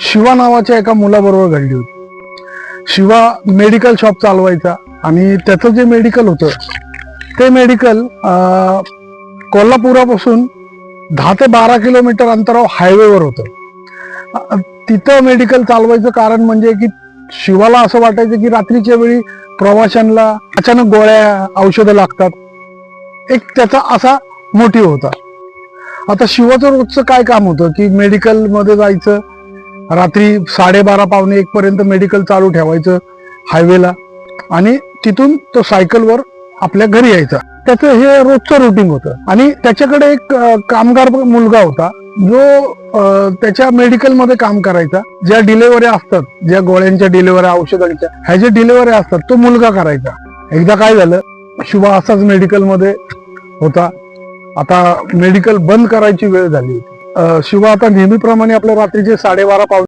शिवा नावाच्या एका मुलाबरोबर घडली होती. शिवा मेडिकल शॉप चालवायचा आणि त्याचं जे मेडिकल होतं ते मेडिकल कोल्हापुरापासून दहा ते बारा किलोमीटर अंतरावर हायवेवर होतं. तिथं मेडिकल चालवायचं कारण म्हणजे की शिवाला असं वाटायचं की रात्रीच्या वेळी प्रवाशांना अचानक गोळ्या औषधं लागतात. एक त्याचा असा मोठी होता. आता शिवाचं रोजचं काय काम होतं की मेडिकलमध्ये जायचं रात्री साडेबारा पावणे एक पर्यंत मेडिकल चालू ठेवायचं हायवेला आणि तिथून तो सायकलवर आपल्या घरी यायचा. त्याचं हे रोजचं रुटीन होतं. आणि त्याच्याकडे एक कामगार मुलगा होता. जो त्याच्या मेडिकलमध्ये काम करायचा. ज्या डिलेवऱ्या असतात ज्या गोळ्यांच्या डिलेवऱ्या औषधांच्या ह्या ज्या डिलेवऱ्या असतात तो मुलगा करायचा. एकदा काय झालं शिवा असाच मेडिकलमध्ये होता. आता मेडिकल बंद करायची वेळ झाली होती. शिवा आता नेहमीप्रमाणे आपल्या रात्रीचे साडेबारा पाव